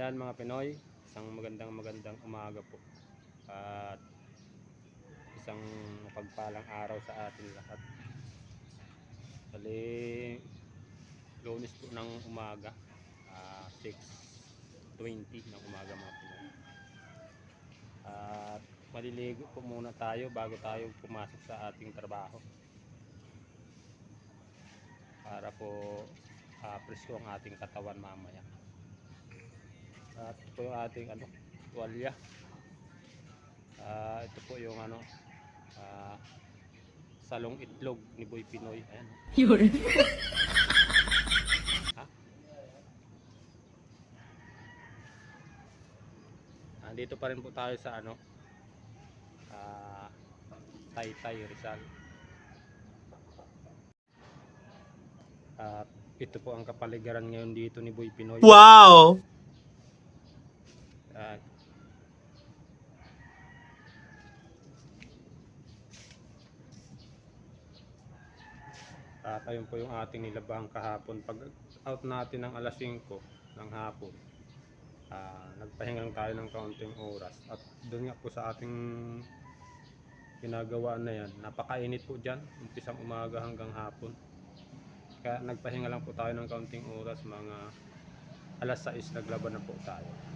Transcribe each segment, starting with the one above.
Ayan mga Pinoy, isang magandang magandang umaga po. At isang pagpalang araw sa atin lahat. Bali, lunes po ng umaga, ah, 6.20 ng umaga mga Pinoy. At maliligo po muna tayo bago tayo pumasok sa ating trabaho. Para po uh, presko ang ating katawan mamaya. At ito po yung ating ano, tuwalya. Ah, ito po yung ano, ah, salong itlog ni Boy Pinoy. Ayan. 有人，Nandito pa rin po tayo sa ano, ah, Taytay Rizal. At ito po ang kapaligiran ngayon dito ni Boy Pinoy. wow，At At ayun po yung ating nilabang kahapon. Pag out natin ng alas 5 ng hapon, ah, nagpahinga lang tayo ng kaunting oras. At doon nga po sa ating ginagawa na yan, napakainit po dyan, umpisang umaga hanggang hapon. Kaya nagpahinga lang po tayo ng kaunting oras, mga alas 6 naglaban na po tayo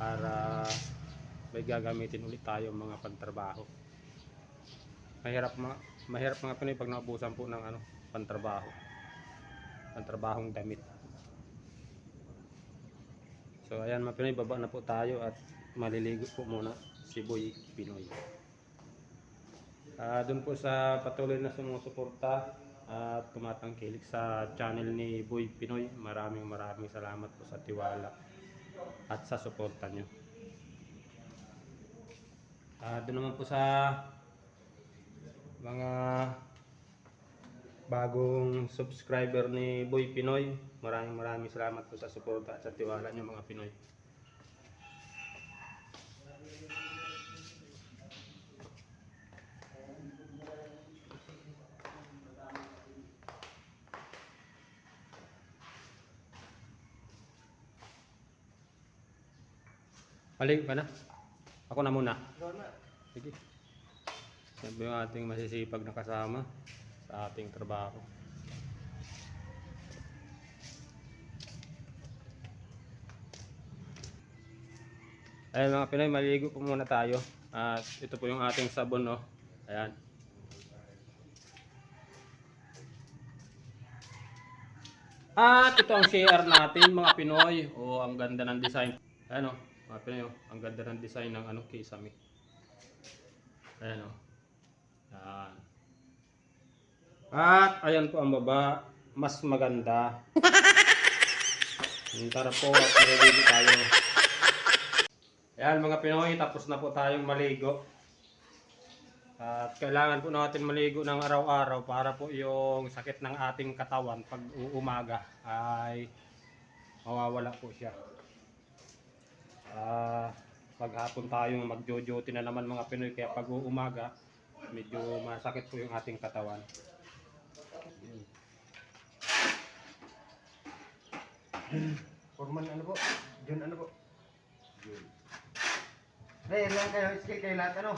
para may gagamitin ulit tayo mga pantrabaho. Mahirap mga mahirap mga Pinoy pag naubusan po ng ano, pantrabaho. Pantrabahong damit. So ayan mga Pinoy, baba na po tayo at maliligo po muna si Boy Pinoy. Ah, doon po sa patuloy na sumusuporta at tumatangkilik sa channel ni Boy Pinoy. Maraming maraming salamat po sa tiwala at sa suporta nyo. Ah, doon naman po sa mga bagong subscriber ni Boy Pinoy. Maraming maraming salamat po sa suporta at sa tiwala nyo mga Pinoy. Maligo ka na? Ako na muna. Sige. Po yung ating masisipag na kasama sa ating trabaho. Ayun mga Pinoy, maligo po muna tayo. At ito po yung ating sabon, no? Ayan. At ito ang share natin mga Pinoy. O, ang ganda ng design. Ayan o, mga Pinoy, oh. ang ganda ng design ng ano, kisame. Ayan o. Yan. At ayan po ang baba, mas maganda. Tara po, at maliligo tayo. Ayan mga Pinoy, tapos na po tayong maligo. At kailangan po natin maligo ng araw-araw para po yung sakit ng ating katawan pag uumaga ay mawawala po siya. Ah, paghapon tayong magjo-duty na naman mga Pinoy kaya pag uumaga medyo masakit po yung ating katawan. Forman ano po? Jun ano po? Jun. Hey, lang kayo, skill kayo lahat ano?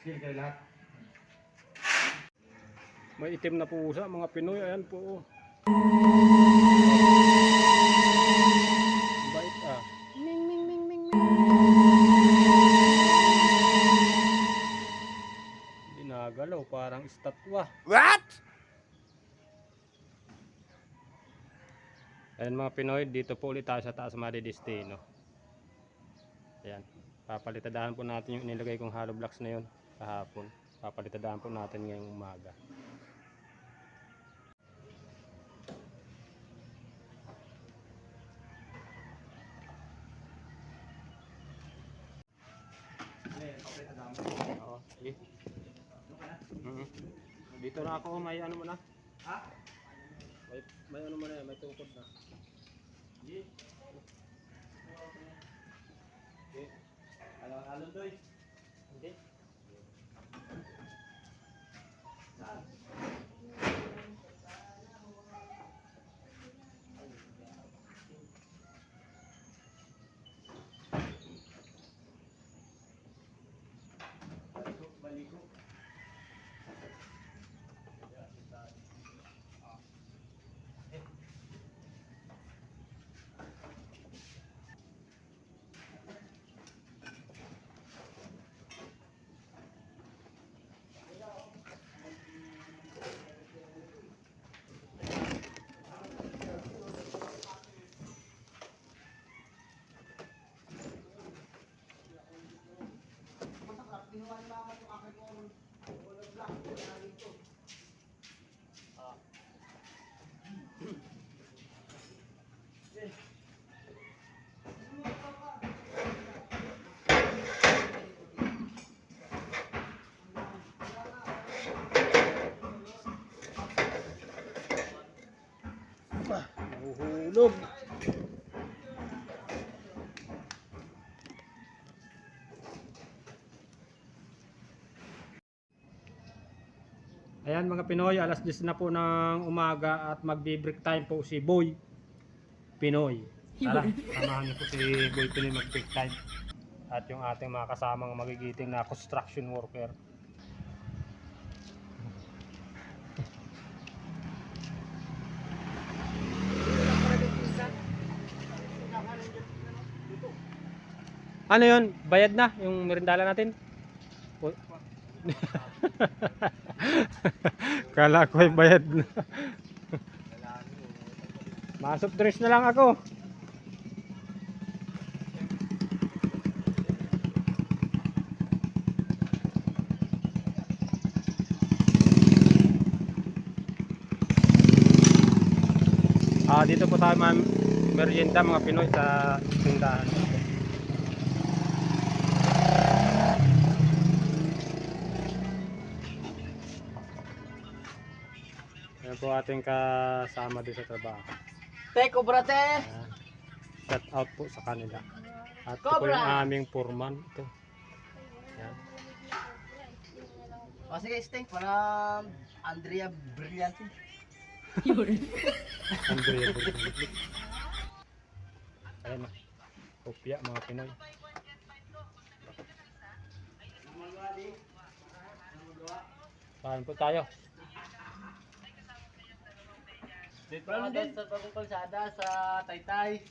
Skill kayo lahat. May itim na pusa mga Pinoy, ayan po. oh. Parang estatwa. what？Ayan mga Pinoy, dito po ulit tayo sa taas Maridestino. Ayan. Papalitadahan po natin yung inilagay kong hollow blocks na yun kahapon. Papalitadahan po natin ngayong umaga. Oo, sige. Mhm. Dito na ako, may ano mo na. Ha? May, may ano mo na yan, may tungkod na. Hindi. Okay. Ano, alon doy? Hindi. Saan? Nahuhulog. Ayan mga Pinoy, alas 10 na po ng umaga at magbe-break time po si Boy Pinoy. Tara, samahan niyo po si Boy Pinoy mag-break time. At yung ating mga kasamang magigiting na construction worker. Ano yun? Bayad na yung merindala natin? Kala ko ay bayad na. Masok dress na lang ako. Ah, dito po tayo mga merienda mga Pinoy sa tindahan. Po ating kasama din sa trabaho. Teko, brate! Ayan. Shout out po sa kanila. At ito po Cobra! yung aming foreman. Ito. Yan. O sige, Sting, para Andrea Brillante. Andrea Burgos. Ayan na. Kopya mga Pinoy. Saan po tayo? Dito ako din sa bagong kalsada sa Taytay.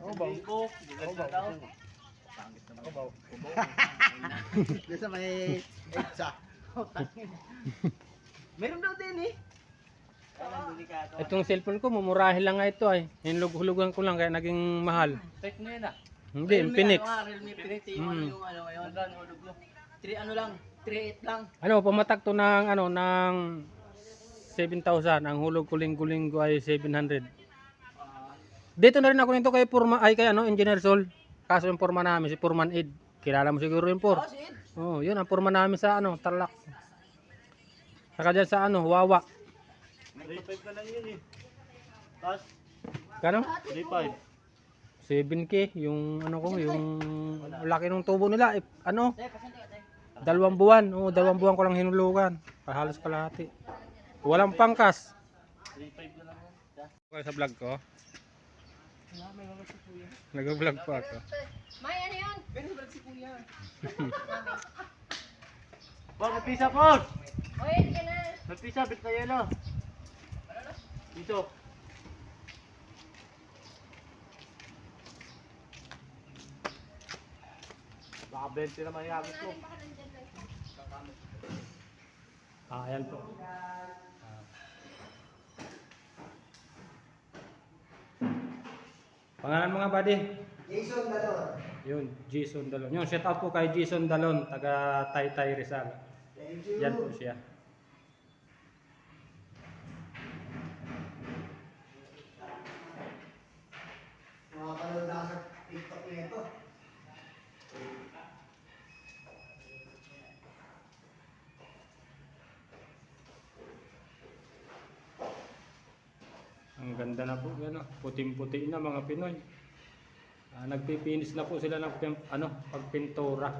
Oh, ba? Ko, bukas na daw. Ako ba? Doon sa may EDSA. Meron daw din eh. Parang delikado. Itong cellphone ko, mumurahin lang nga ito ay. Hinulog-hulugan ko lang kaya naging mahal. Tek na yun ah. Hindi, Realme, Infinix. Ano, ah, Realme Infinix. Yung, Mm. yung ano ngayon. Magkano hulog mo? 3 ano lang. 3.8 lang. Ano, pumatak to ng ano, ng 7,000. Ang hulog ko linggo-linggo ay 700. Ah, Dito na rin ako nito kay Purma, ay kay ano, Engineer Sol. Kaso yung Purman namin, si Purman Ed. Kilala mo siguro yung Pur. oh. Oh, yun ang Purman namin sa ano, Tarlac. Saka dyan sa ano, Wawa. 3.5 na lang yun eh. Tapos, Kano? 3.5. 7K, yung ano ko, yung laki ng tubo nila. Eh, ano, dalawang buwan. Oh, dalawang buwan ko lang hinulugan. Halos kalahati. Walang pangkas. 3.5 na lang. Okay sa vlog ko. Nag-vlog po ako. May ano yun? Pero balik si Kuya. Bang, may pizza po! O, hindi ka na. May pizza, bit na yelo. Dito. Baka 20 naman yung agos mo. Ah, ayan po. Pangalan mga buddy? Jason Dalon. Yun, Jason Dalon. Yun, shout out po kay Jason Dalon, taga Taytay Rizal. Thank you. Yan po siya. Makapanood na ako sa TikTok nito. Ang ganda na po, yan oh. puting-puti na mga Pinoy. Ah, nagpipinis na po sila ng ano, pagpintura.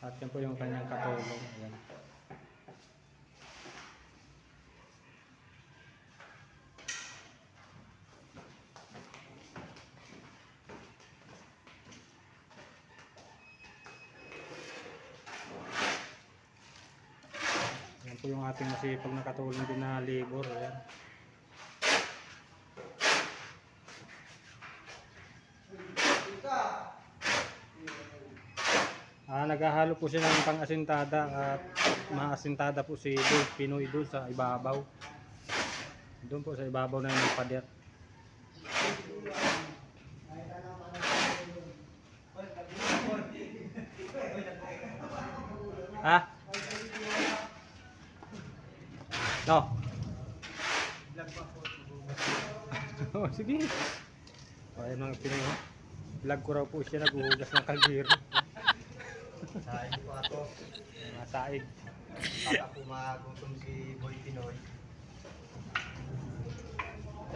At yan po yung kanyang katulong. Ayan. Yan po yung ating masipag na katulong din na labor. Ayan. Naghahalo po siya ng pang-asintada at maasintada po si Dul, Pinoy doon sa ibabaw. Doon po sa ibabaw na yung pader. Ha? No. oh, sige. O, ayun mga Pinoy. oh. Vlog ko raw po siya naghuhugas ng kaldero. Ako. Mga saig. Baka pumagutom si Boy Pinoy.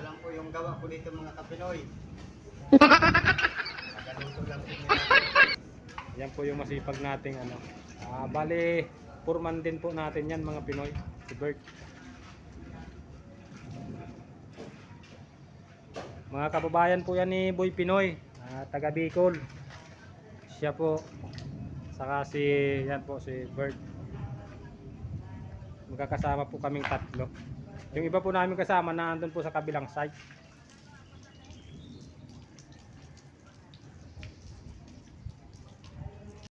lang po yung gawa ko dito mga kapinoy. Nagaluto lang po nila. Yan po yung masipag nating ano. Ah, bali, purman din po natin yan mga Pinoy. Si Bert. Mga kababayan po yan ni Boy Pinoy. ah, taga Bicol. Siya po. Saka si, yan po si Bert. Magkakasama po kaming tatlo. Yung iba po namin kasama na andun po sa kabilang site.